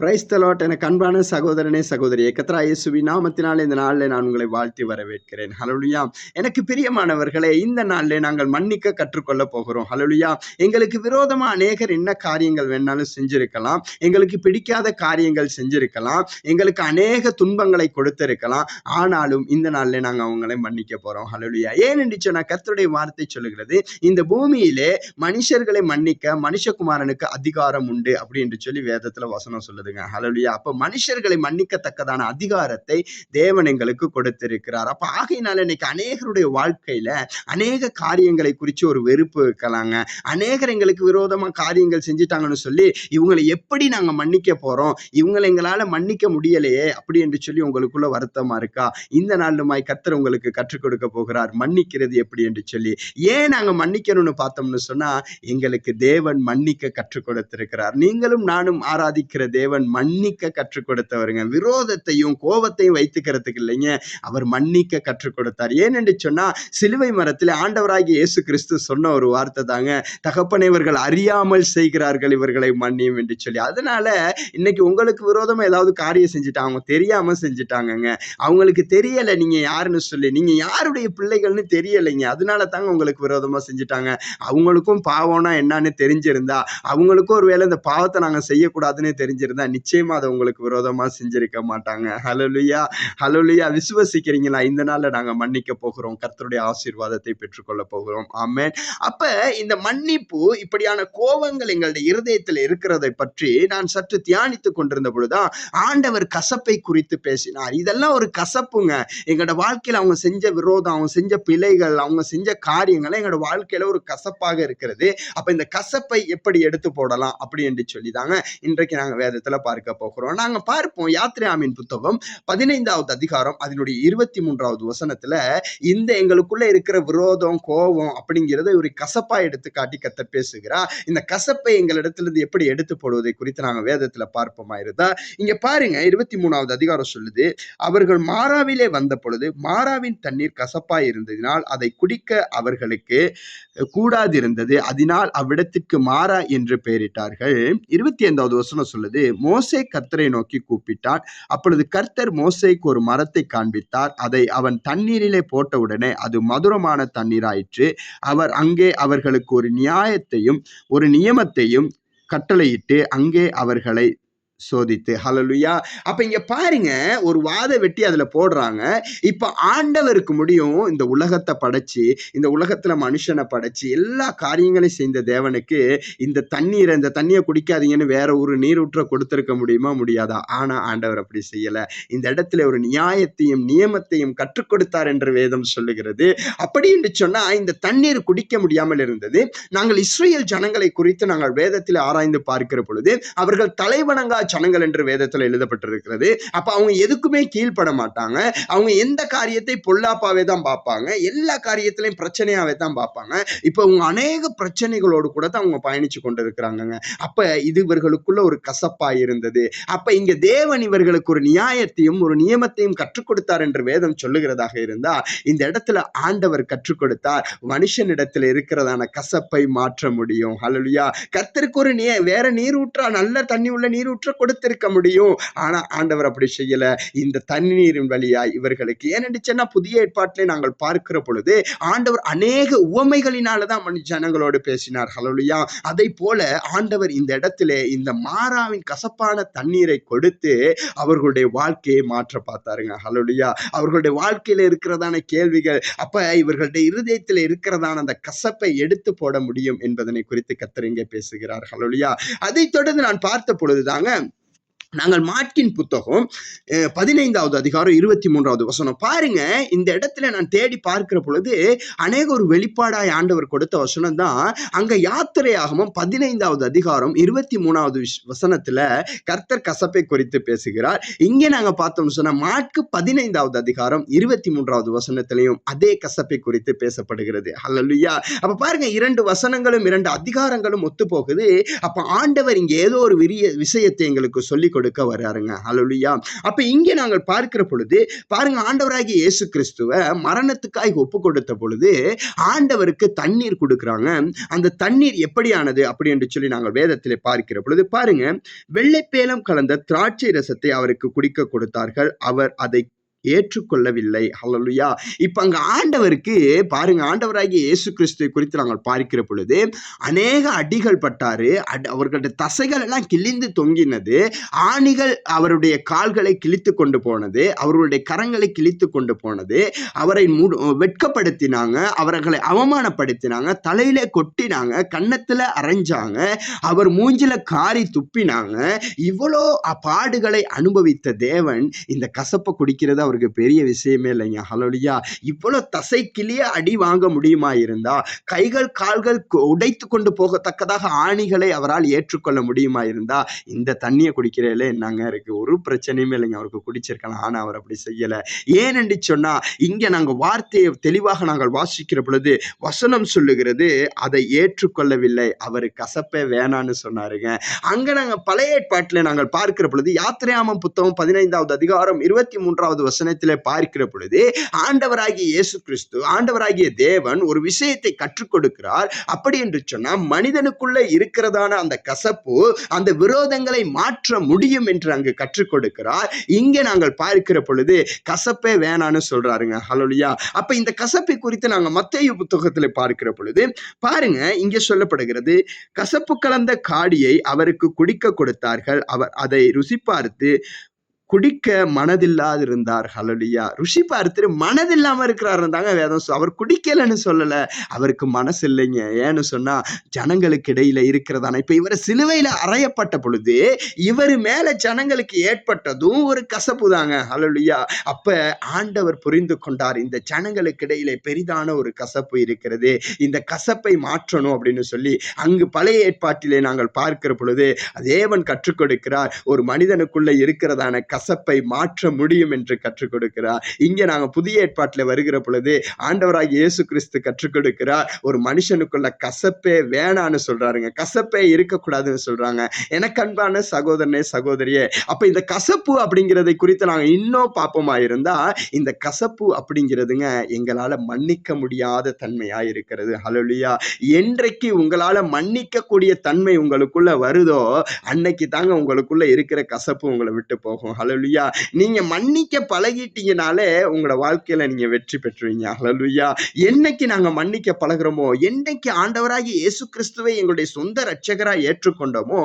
Praise the Lord எனக்கு அன்பான சகோதரனே சகோதரியே கத்ரா இயேசுவி நாமத்தினால் இந்த நாளில் நான் உங்களை வாழ்த்தி வரவேற்கிறேன். ஹலோலியா எனக்கு பிரியமானவர்களே இந்த நாளில் நாங்கள் மன்னிக்க கற்றுக்கொள்ள போகிறோம். ஹலோலியா எங்களுக்கு விரோதமாக அநேகர் என்ன காரியங்கள் வேணாலும் செஞ்சிருக்கலாம். எங்களுக்கு பிடிக்காத காரியங்கள் செஞ்சிருக்கலாம். எங்களுக்கு அநேக துன்பங்களை கொடுத்திருக்கலாம். ஆனாலும் இந்த நாளில் நாங்கள் அவங்களை மன்னிக்க போகிறோம் ஹலோலியா ஏன் என்று சொன்னால் கத்தருடைய வார்த்தை சொல்லுகிறது இந்த பூமியிலே மனுஷர்களை மன்னிக்க மனுஷகுமாரனுக்கு அதிகாரம் உண்டு அப்படின்னு சொல்லி வேதத்தில் வசனம் சொல்லுது. சொல்லுதுங்க. ஹலலுயா அப்போ மனுஷர்களை மன்னிக்கத்தக்கதான அதிகாரத்தை தேவன் எங்களுக்கு கொடுத்திருக்கிறார். அப்போ ஆகையினால இன்னைக்கு அநேகருடைய வாழ்க்கையில அநேக காரியங்களை குறித்து ஒரு வெறுப்பு இருக்கலாங்க. அநேகர் எங்களுக்கு விரோதமா காரியங்கள் செஞ்சுட்டாங்கன்னு சொல்லி இவங்களை எப்படி நாங்க மன்னிக்க போறோம்? இவங்களை எங்களால மன்னிக்க முடியலையே அப்படி என்று சொல்லி உங்களுக்குள்ள வருத்தமா இருக்கா? இந்த நாளுமாய் கத்தர் உங்களுக்கு கற்றுக் கொடுக்க போகிறார். மன்னிக்கிறது எப்படி என்று சொல்லி. ஏன் நாங்க மன்னிக்கணும்னு பார்த்தோம்னு சொன்னா எங்களுக்கு தேவன் மன்னிக்க கற்றுக் கொடுத்திருக்கிறார். நீங்களும் நானும் ஆராதிக்கிற தேவன் மன்னிக்க கற்றுக் கொடுத்தவருங்க. விரோதத்தையும் கோபத்தையும் வைத்துக்கிறதுக்கு இல்லைங்க. அவர் மன்னிக்க கற்றுக் கொடுத்தார். ஏனென்று சொன்னா சிலுவை மரத்தில் ஆண்டவராகி இயேசு கிறிஸ்து சொன்ன ஒரு வார்த்தை தாங்க. தகப்பனை இவர்கள் அறியாமல் செய்கிறார்கள் இவர்களை மன்னியும் என்று சொல்லி. அதனால இன்னைக்கு உங்களுக்கு விரோதமா ஏதாவது காரியம் செஞ்சுட்டாங்க அவங்க தெரியாம செஞ்சுட்டாங்கங்க. அவங்களுக்கு தெரியல நீங்க யாருன்னு சொல்லி. நீங்க யாருடைய பிள்ளைகள்னு தெரியலைங்க. அதனால தாங்க உங்களுக்கு விரோதமா செஞ்சுட்டாங்க. அவங்களுக்கும் பாவம்னா என்னன்னு தெரிஞ்சிருந்தா அவங்களுக்கும் ஒருவேளை இந்த பாவத்தை நாங்க செய்யக்கூடாதுன்னு தெரிஞ்சிருந்தா நிச்சயமா அதை உங்களுக்கு விரோதமா செஞ்சிருக்க மாட்டாங்க. ஹலோலியா ஹலோலியா விசுவசிக்கிறீங்களா? இந்த நாள்ல நாங்க மன்னிக்க போகிறோம். கர்த்தருடைய ஆசீர்வாதத்தை பெற்றுக்கொள்ள போகிறோம். ஆமென் அப்ப இந்த மன்னிப்பு இப்படியான கோபங்கள் எங்களுடைய இருதயத்தில் இருக்கிறதை பற்றி நான் சற்று தியானித்துக் கொண்டிருந்த பொழுதுதான் ஆண்டவர் கசப்பை குறித்து பேசினார். இதெல்லாம் ஒரு கசப்புங்க. எங்களோட வாழ்க்கையில அவங்க செஞ்ச விரோதம் அவங்க செஞ்ச பிழைகள் அவங்க செஞ்ச காரியங்கள் எங்களோட வாழ்க்கையில ஒரு கசப்பாக இருக்கிறது. அப்ப இந்த கசப்பை எப்படி எடுத்து போடலாம்? அப்படி என்று சொல்லி தாங்க இன்றைக்கு நாங்க வேதத்துல பார்க்க போகிறோம். நாங்க பார்ப்போம் யாத்ராமின் புத்தகம் பதினைந்தாவது அதிகாரம் அதனுடைய இருபத்தி மூன்றாவது வசனத்துல இந்த எங்களுக்குள்ள இருக்கிற விரோதம் கோபம் அப்படிங்கிறத ஒரு கசப்பா எடுத்து காட்டி கத்த பேசுகிறா. இந்த கசப்பை எங்களிடத்திலிருந்து எப்படி எடுத்து போடுவதை குறித்து நாங்க வேதத்துல பார்ப்போமா இருந்தா இங்க பாருங்க இருபத்தி மூணாவது அதிகாரம் சொல்லுது அவர்கள் மாறாவிலே வந்த பொழுது மாறாவின் தண்ணீர் கசப்பா இருந்ததினால் அதை குடிக்க அவர்களுக்கு கூடாதிருந்தது. அதனால் அவ்விடத்திற்கு மாறா என்று பெயரிட்டார்கள். இருபத்தி ஐந்தாவது வசனம் சொல்லுது மோசே கர்த்தரை நோக்கி கூப்பிட்டான் அப்பொழுது கர்த்தர் மோசேக்கு ஒரு மரத்தை காண்பித்தார். அதை அவன் தண்ணீரிலே போட்டவுடனே அது மதுரமான தண்ணீராயிற்று. அவர் அங்கே அவர்களுக்கு ஒரு நியாயத்தையும் ஒரு நியமத்தையும் கட்டளையிட்டு அங்கே அவர்களை சோதித்து. ஹலலுயா அப்ப இங்க பாருங்க ஒரு வாத வெட்டி அதுல போடுறாங்க. இப்ப ஆண்டவருக்கு முடியும் இந்த உலகத்தை படைச்சு இந்த உலகத்துல மனுஷனை படைச்சு எல்லா காரியங்களையும் செய்த தேவனுக்கு இந்த தண்ணீரை இந்த தண்ணியை குடிக்காதீங்கன்னு வேற ஒரு நீரூற்ற கொடுத்திருக்க முடியுமா முடியாதா? ஆனா ஆண்டவர் அப்படி செய்யல. இந்த இடத்துல ஒரு நியாயத்தையும் நியமத்தையும் கற்றுக் கொடுத்தார் என்று வேதம் சொல்லுகிறது. அப்படி என்று சொன்னா இந்த தண்ணீர் குடிக்க முடியாமல் இருந்தது. நாங்கள் இஸ்ரேல் ஜனங்களை குறித்து நாங்கள் வேதத்தில் ஆராய்ந்து பார்க்கிற பொழுது அவர்கள் தலைவணங்கா ஜனங்கள் என்று வேதத்தில் எழுதப்பட்டிருக்கிறது. அப்ப அவங்க எதுக்குமே கீழ்ப்பட மாட்டாங்க. அவங்க எந்த காரியத்தை பொல்லாப்பாவே தான் பார்ப்பாங்க. எல்லா காரியத்திலையும் பிரச்சனையாவே தான் பார்ப்பாங்க. இப்போ அவங்க அநேக பிரச்சனைகளோடு கூட தான் அவங்க பயணிச்சு கொண்டு இருக்கிறாங்கங்க அப்ப இது இவர்களுக்குள்ள ஒரு கசப்பா இருந்தது. அப்ப இங்க தேவன் இவர்களுக்கு ஒரு நியாயத்தையும் ஒரு நியமத்தையும் கற்றுக் கொடுத்தார் என்று வேதம் சொல்லுகிறதாக இருந்தா இந்த இடத்துல ஆண்டவர் கற்றுக் கொடுத்தார். மனுஷனிடத்தில் இருக்கிறதான கசப்பை மாற்ற முடியும். ஹalleluya கர்த்தருக்கு ஒரு நீ வேற நீரூற்றா நல்ல தண்ணி உள்ள நீரூற்ற கொடுத்திருக்க முடியும். ஆனா ஆண்டவர் அப்படி செய்யல. இந்த தண்ணீரின் வழியாய் இவர்களுக்கு ஏனென்று புதிய ஏற்பாட்டிலே நாங்கள் பார்க்கிற பொழுது ஆண்டவர் அநேக உவமைகளினால தான் மனு ஜனங்களோடு பேசினார். ஹலோலியா அதை போல ஆண்டவர் இந்த இடத்திலே இந்த மாறாவின் கசப்பான தண்ணீரை கொடுத்து அவர்களுடைய வாழ்க்கையை மாற்ற பார்த்தாருங்க. ஹலோலியா அவர்களுடைய வாழ்க்கையில இருக்கிறதான கேள்விகள் அப்ப இவர்களுடைய இருதயத்தில் இருக்கிறதான அந்த கசப்பை எடுத்து போட முடியும் என்பதனை குறித்து கத்தர் பேசுகிறார். ஹலோலியா அதை தொடர்ந்து நான் பார்த்த பொழுதுதாங்க நாங்கள் மாட்கின் புத்தகம் பதினைந்தாவது அதிகாரம் இருபத்தி மூன்றாவது வசனம். பாருங்க இந்த இடத்துல நான் தேடி பார்க்கிற பொழுது அநேக ஒரு வெளிப்பாடாய் ஆண்டவர் கொடுத்த வசனம் தான் அங்க யாத்திரையாகவும் பதினைந்தாவது அதிகாரம் இருபத்தி மூணாவது வசனத்துல கர்த்தர் கசப்பை குறித்து பேசுகிறார். இங்கே நாங்க பார்த்தோம் சொன்னா மாட்கு பதினைந்தாவது அதிகாரம் இருபத்தி மூன்றாவது வசனத்திலையும் அதே கசப்பை குறித்து பேசப்படுகிறது. ஹalleluya. அப்ப பாருங்க இரண்டு வசனங்களும் இரண்டு அதிகாரங்களும் ஒத்து போகுது அப்ப ஆண்டவர் இங்க ஏதோ ஒரு விரிய விஷயத்தை எங்களுக்கு சொல்லி கொடு கொடுக்க வர்றாருங்க அலுலியா அப்ப இங்கே நாங்கள் பார்க்கிற பொழுது பாருங்க ஆண்டவராகி இயேசு கிறிஸ்துவ மரணத்துக்காய் ஒப்பு கொடுத்த பொழுது ஆண்டவருக்கு தண்ணீர் கொடுக்குறாங்க. அந்த தண்ணீர் எப்படியானது அப்படி என்று சொல்லி நாங்கள் வேதத்தில் பார்க்கிற பொழுது பாருங்க வெள்ளைப்பேலம் கலந்த திராட்சை ரசத்தை அவருக்கு குடிக்க கொடுத்தார்கள். அவர் அதை ஏற்றுக்கொள்ளவில்லை. ஹalleluya இப்போ அங்கே ஆண்டவருக்கு பாருங்க ஆண்டவராகிய இயேசு கிறிஸ்துவை குறித்து நாங்கள் பார்க்கிற பொழுது அநேக அடிகள் பட்டாரு அட்- அவர்களுடைய தசைகள் எல்லாம் கிழிந்து தொங்கினது ஆணிகள் அவருடைய கால்களை கிழித்து கொண்டு போனது அவர்களுடைய கரங்களை கிழித்து கொண்டு போனது அவரை வெட்கப்படுத்தினாங்க அவர்களை அவமானப்படுத்தினாங்க தலையில கொட்டினாங்க கன்னத்துல அரைஞ்சாங்க அவர் மூஞ்சில காரி துப்பினாங்க இவ்வளோ பாடுகளை அனுபவித்த தேவன் இந்த கசப்பை குடிக்கிறது அவருக்கு பெரிய விஷயமே இல்லைங்க. ஹலோலியா இவ்வளோ தசை கிளிய அடி வாங்க முடியுமா இருந்தா கைகள் கால்கள் உடைத்து கொண்டு போகத்தக்கதாக ஆணிகளை அவரால் ஏற்றுக்கொள்ள முடியுமா இருந்தா இந்த தண்ணியை குடிக்கிறதுல என்னங்க இருக்கு? ஒரு பிரச்சனையுமே இல்லைங்க. அவருக்கு குடிச்சிருக்கலாம். ஆனால் அவர் அப்படி செய்யலை. ஏனென்று சொன்னா இங்க நாங்க வார்த்தையை தெளிவாக நாங்கள் வாசிக்கிற பொழுது வசனம் சொல்லுகிறது அதை ஏற்றுக்கொள்ளவில்லை. அவர் கசப்பே வேணான்னு சொன்னாருங்க. அங்க நாங்க பழைய ஏற்பாட்டில் நாங்கள் பார்க்கிற பொழுது யாத்திரையாமம் புத்தகம் பதினைந்தாவது அதிகாரம் இருபத்தி மூன்றாவது வசனத்திலே பார்க்கிற பொழுது ஆண்டவராகிய இயேசு கிறிஸ்து ஆண்டவராகிய தேவன் ஒரு விஷயத்தை கற்றுக் கொடுக்கிறார். அப்படி என்று சொன்னா மனிதனுக்குள்ள இருக்கிறதான அந்த கசப்பு அந்த விரோதங்களை மாற்ற முடியும் என்று அங்கு கற்றுக் கொடுக்கிறார். இங்கே நாங்கள் பார்க்கிற பொழுது கசப்பே வேணான்னு சொல்றாருங்க. ஹலோலியா அப்ப இந்த கசப்பை குறித்து நாங்க மத்திய புத்தகத்தில் பார்க்கிற பொழுது பாருங்க இங்கே சொல்லப்படுகிறது கசப்பு கலந்த காடியை அவருக்கு குடிக்க கொடுத்தார்கள். அவர் அதை ருசி பார்த்து குடிக்க மனதில்லாதிருந்தார். ஹலலியா ருஷி பார்த்துட்டு மனதில்லாம இருக்கிறாருன்னு தாங்க வேதம் அவர் குடிக்கலன்னு சொல்லல. அவருக்கு மனசு இல்லைங்க ஏன்னு சொன்னா ஜனங்களுக்கு இடையில இருக்கிறதான. இப்ப இவர் சிலுவையில அறையப்பட்ட பொழுது இவர் மேல ஜனங்களுக்கு ஏற்பட்டதும் ஒரு கசப்பு தாங்க. ஹலலியா அப்ப ஆண்டவர் புரிந்து கொண்டார் இந்த ஜனங்களுக்கு இடையில பெரிதான ஒரு கசப்பு இருக்கிறது. இந்த கசப்பை மாற்றணும் அப்படின்னு சொல்லி அங்கு பழைய ஏற்பாட்டிலே நாங்கள் பார்க்கிற பொழுது தேவன் கற்றுக் கொடுக்கிறார். ஒரு மனிதனுக்குள்ள இருக்கிறதான கசப்பை மாற்ற முடியும் என்று கற்றுக் கொடுக்கிறார். இங்க நாங்க புதிய ஏற்பாட்டில் வருகிற பொழுது ஆண்டவராக இயேசு கிறிஸ்து கற்றுக் கொடுக்கிறார். ஒரு மனுஷனுக்குள்ள கசப்பே வேணான்னு சொல்றாருங்க. கசப்பே இருக்கக்கூடாதுன்னு சொல்றாங்க. எனக்கு அன்பான சகோதரனே சகோதரியே அப்ப இந்த கசப்பு அப்படிங்கிறதை குறித்து நாங்க இன்னும் பார்ப்போமா இருந்தா இந்த கசப்பு அப்படிங்கிறதுங்க எங்களால மன்னிக்க முடியாத தன்மையா இருக்கிறது. ஹலோலியா என்றைக்கு உங்களால மன்னிக்கக்கூடிய தன்மை உங்களுக்குள்ள வருதோ அன்னைக்கு தாங்க உங்களுக்குள்ள இருக்கிற கசப்பு உங்களை விட்டு போகும். ஹலலுயா நீங்க மன்னிக்க பழகிட்டீங்கனாலே உங்களோட வாழ்க்கையில நீங்க வெற்றி பெற்றுவீங்க. ஹலலுயா என்னைக்கு நாங்க மன்னிக்க பழகுறோமோ என்னைக்கு ஆண்டவராகி இயேசு கிறிஸ்துவை எங்களுடைய சொந்த ரட்சகராக ஏற்றுக்கொண்டோமோ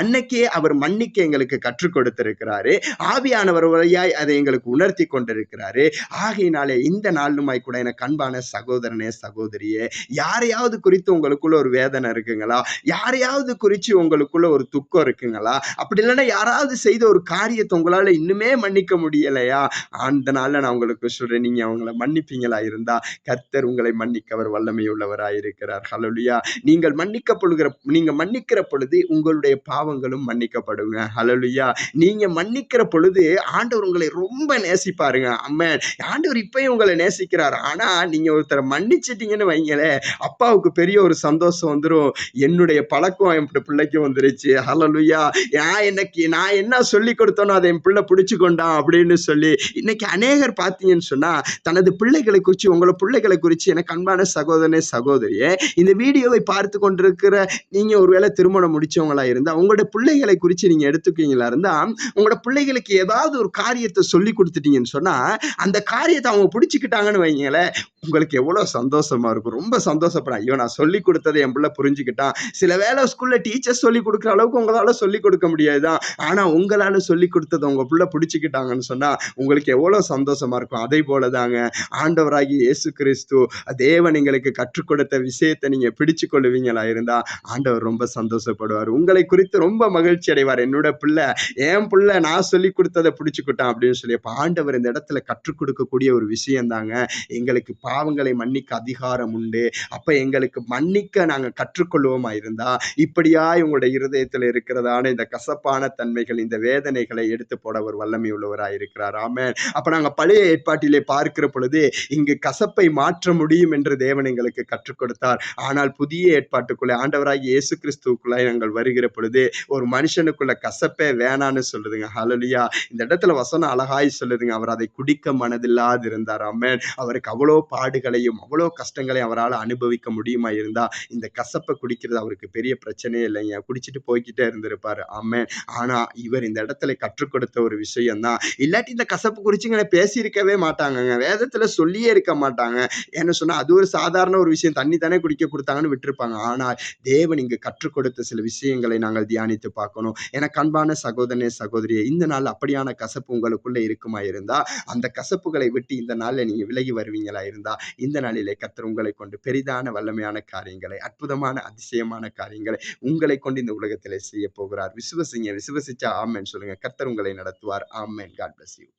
அன்னைக்கே அவர் மன்னிக்க எங்களுக்கு கற்றுக் கொடுத்திருக்கிறாரு. ஆவியானவர் வழியாய் அதை எங்களுக்கு உணர்த்தி கொண்டிருக்கிறாரு. ஆகையினாலே இந்த நாளுமாய் கூட எனக்கு அன்பான சகோதரனே சகோதரியே யாரையாவது குறித்து உங்களுக்குள்ள ஒரு வேதனை இருக்குங்களா? யாரையாவது குறித்து உங்களுக்குள்ள ஒரு துக்கம் இருக்குங்களா? அப்படி இல்லைன்னா யாராவது செய்த ஒரு காரியத்தை உங்களால் இன்னுமே மன்னிக்க முடியலையா? அந்த நாள்ல நான் உங்களுக்கு சொல்றேன் நீங்க அவங்கள மன்னிப்பீங்களா இருந்தா கர்த்தர் உங்களை மன்னிக்க அவர் வல்லமை உள்ளவராய் இருக்கிறார். ஹலலுயா நீங்கள் மன்னிக்கப்படுகிற நீங்க மன்னிக்கிற பொழுது உங்களுடைய பாவங்களும் மன்னிக்கப்படுங்க. ஹலலுயா நீங்க மன்னிக்கிற பொழுது ஆண்டவர் உங்களை ரொம்ப நேசிப்பாருங்க. அம்மன் ஆண்டவர் இப்பயும் உங்களை நேசிக்கிறார். ஆனா நீங்க ஒருத்தரை மன்னிச்சிட்டீங்கன்னு வைங்களேன் அப்பாவுக்கு பெரிய ஒரு சந்தோஷம் வந்துடும் என்னுடைய பழக்கம் என் பிள்ளைக்கு வந்துருச்சு. ஹலலுயா நான் எனக்கு நான் என்ன சொல்லி கொடுத்தனோ அதை என் பிள்ளை பிடிச்சு கொண்டான் அப்படின்னு சொல்லி இன்னைக்கு அநேகர் பார்த்தீங்கன்னு சொன்னா தனது பிள்ளைகளை குறித்து உங்களோட பிள்ளைகளை குறித்து எனக்கு அன்பான சகோதரனே சகோதரியே இந்த வீடியோவை பார்த்து கொண்டிருக்கிற நீங்க ஒருவேளை திருமணம் முடிச்சவங்களா இருந்தா உங்களோட பிள்ளைகளை குறித்து நீங்க எடுத்துக்கீங்களா இருந்தா உங்களோட பிள்ளைகளுக்கு ஏதாவது ஒரு காரியத்தை சொல்லி கொடுத்துட்டீங்கன்னு சொன்னா அந்த காரியத்தை அவங்க பிடிச்சிக்கிட்டாங்கன்னு வைங்களேன் உங்களுக்கு எவ்வளவு சந்தோஷமா இருக்கும். ரொம்ப சந்தோஷப்படுறேன். ஐயோ நான் சொல்லி கொடுத்ததை என் பிள்ளை புரிஞ்சுக்கிட்டான். சில வேலை ஸ்கூல்ல டீச்சர் சொல்லி கொடுக்குற அளவுக்கு உங்களால சொல்லி கொடுக்க முடியாதுதான். ஆனா உங்களால சொல்லி உங்க பிள்ளை பிடிச்சிக்கிட்டாங்கன்னு சொன்னா உங்களுக்கு எவ்வளவு சந்தோஷமா இருக்கும்? அதே போலதாங்க. ஆண்டவராகி இயேசு கிறிஸ்து தேவன் எங்களுக்கு கற்றுக் கொடுத்த விஷயத்தை நீங்க பிடிச்சு கொள்ளுவீங்களா இருந்தா ஆண்டவர் ரொம்ப சந்தோஷப்படுவார். உங்களை குறித்து ரொம்ப மகிழ்ச்சி அடைவார். என்னோட பிள்ளை என் பிள்ளை நான் சொல்லி கொடுத்ததை பிடிச்சுக்கிட்டான் அப்படின்னு சொல்லி அப்ப ஆண்டவர் இந்த இடத்துல கற்றுக் கொடுக்கக்கூடிய ஒரு விஷயம் தாங்க எங்களுக்கு பாவங்களை மன்னிக்க அதிகாரம் உண்டு. அப்ப எங்களுக்கு மன்னிக்க நாங்க கற்றுக்கொள்வோமா இருந்தா இப்படியா உங்களுடைய இருதயத்துல இருக்கிறதான இந்த கசப்பான தன்மைகள் இந்த வேதனைகளை எடுத்து போட போட ஒரு வல்லமை உள்ளவராய் இருக்கிறார் ஆமென். அப்ப நாங்க பழைய ஏற்பாட்டிலே பார்க்கிற பொழுது இங்கு கசப்பை மாற்ற முடியும் என்று தேவன் எங்களுக்கு கற்றுக் கொடுத்தார். ஆனால் புதிய ஏற்பாட்டுக்குள்ளே ஆண்டவராகிய இயேசு கிறிஸ்துவுக்குள்ளே நாங்கள் வருகிற பொழுது ஒரு மனுஷனுக்குள்ள கசப்பே வேணான்னு சொல்லுதுங்க. ஹலலியா இந்த இடத்துல வசனம் அழகாய் சொல்லுதுங்க. அவர் அதை குடிக்க மனதில்லாது இருந்தார் ஆமென். அவருக்கு அவ்வளோ பாடுகளையும் அவ்வளோ கஷ்டங்களையும் அவரால் அனுபவிக்க முடியுமா இருந்தா இந்த கசப்பை குடிக்கிறது அவருக்கு பெரிய பிரச்சனையே இல்லைங்க. குடிச்சிட்டு போய்கிட்டே இருந்திருப்பாரு. ஆமென். ஆனா இவர் இந்த இடத்துல கற்றுக் கொடுத்த ஒரு விஷயம் தான் இல்லாட்டி இந்த கசப்பு குறிச்சிங்களை பேசியிருக்கவே மாட்டாங்கங்க. வேதத்தில் சொல்லியே இருக்க மாட்டாங்க. என்ன சொன்னால் அது ஒரு சாதாரண ஒரு விஷயம். தண்ணி தானே குடிக்க கொடுத்தாங்கன்னு விட்டுருப்பாங்க. ஆனால் தேவன் இங்கு கற்றுக் கொடுத்த சில விஷயங்களை நாங்கள் தியானித்து பார்க்கணும். என கண்பான சகோதரனே சகோதரியே இந்த நாள் அப்படியான கசப்பு உங்களுக்குள்ளே இருக்குமா இருந்தா அந்த கசப்புகளை விட்டு இந்த நாளில் நீங்கள் விலகி வருவீங்களா இருந்தா இந்த நாளிலே கத்தர் உங்களை கொண்டு பெரிதான வல்லமையான காரியங்களை அற்புதமான அதிசயமான காரியங்களை உங்களை கொண்டு இந்த உலகத்திலே செய்ய போகிறார். விசுவசிங்க விசுவசிச்சா ஆமேன்னு சொல்லுங்க. கத்தர் உங்களை நடத்துவார் ஆமென் காட் bless you